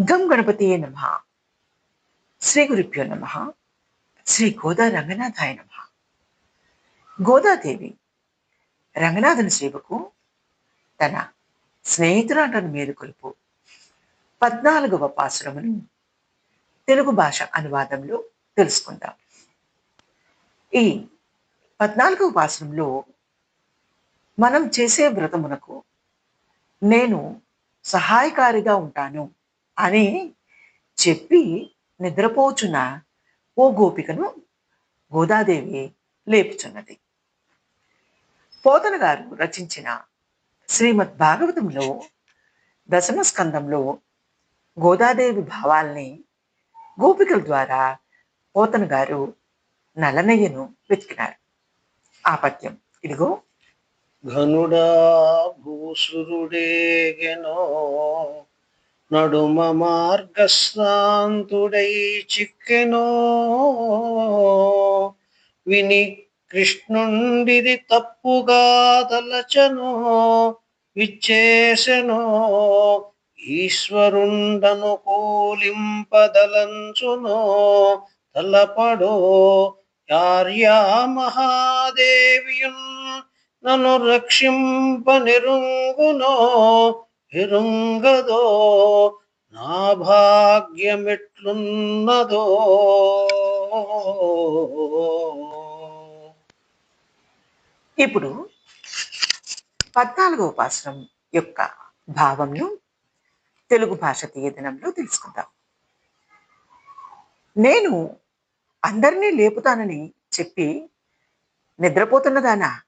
గం గణపతియే నమ. శ్రీ గురుభ్యో నమ. శ్రీ గోదా రంగనాథాయ నమ. గోదాదేవి రంగనాథుని సేవకు తన స్నేహితురాటను మేలుకొలుపు పద్నాలుగవ పాసురమును తెలుగు భాష అనువాదంలో తెలుసుకుందాం. ఈ పద్నాలుగవ పాసురంలో మనం చేసే వ్రతమునకు నేను సహాయకారిగా ఉంటాను. అని చెప్పి నిద్రపోచున్న ఓ గోపికను గోదాదేవి లేపుచున్నది. పోతన గారు రచించిన శ్రీమద్ భాగవతంలో దశమ స్కందంలో గోదాదేవి భావాల్ని గోపికల ద్వారా పోతన గారు నలనయ్యను వెతికినారు. ఆ పద్యం ఇదిగో. ఘనుడా భూసురుడేగెనో నడుమ మార్గశ్రాంతుడై చిక్కెనో. విని కృష్ణుండిది తప్పుగా తలచను. విచ్చేసెనో. ఈశ్వరుండను కూలింపదలంచునో. తలపడో. యార్యా మహాదేవియున్ నన్ను రక్షింపనిరుంగునో. ఎరుంగదో నా భాగ్యమెట్లున్నదో. ఇప్పుడు పద్నాలుగో పాశ్రం యొక్క భావంను తెలుగు భాష తీయదనంలో తెలుసుకుందాం. నేను అందరినీ లేపుతానని చెప్పి నిద్రపోతున్నదానా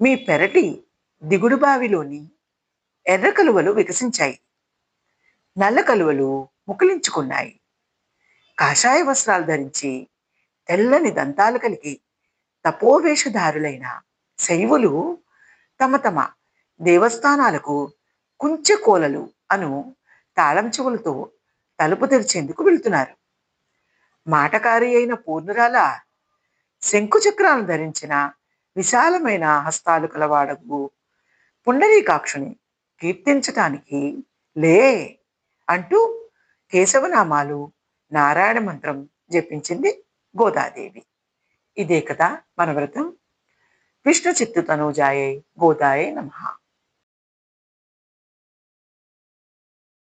మీ పెరటి దిగుడు బావిలోని ఎర్ర కలువలు వికసించాయి. నల్ల కలువలు ముకులించుకున్నాయి కాషాయ వస్త్రాలు ధరించి తెల్లని దంతాలు కలిగి తపోవేషధారులైన శైవులు తమ తమ దేవస్థానాలకు కుంచె కోలలు అను తాళం చెవులతో తలుపు తెరిచేందుకు వెళ్తున్నారు. మాటకారి అయిన పూర్ణురాల శంకు చక్రాలను ధరించిన విశాలమైన హస్తాలు కలవాడగు పుండరీకాక్షుని కీర్తించటానికి లే అంటూ కేశవనామాలు నారాయణ మంత్రం జపించింది గోదాదేవి. ఇదే కదా మన వ్రతం. విష్ణు చిత్తు తనూజాయే గోదాయే నమః.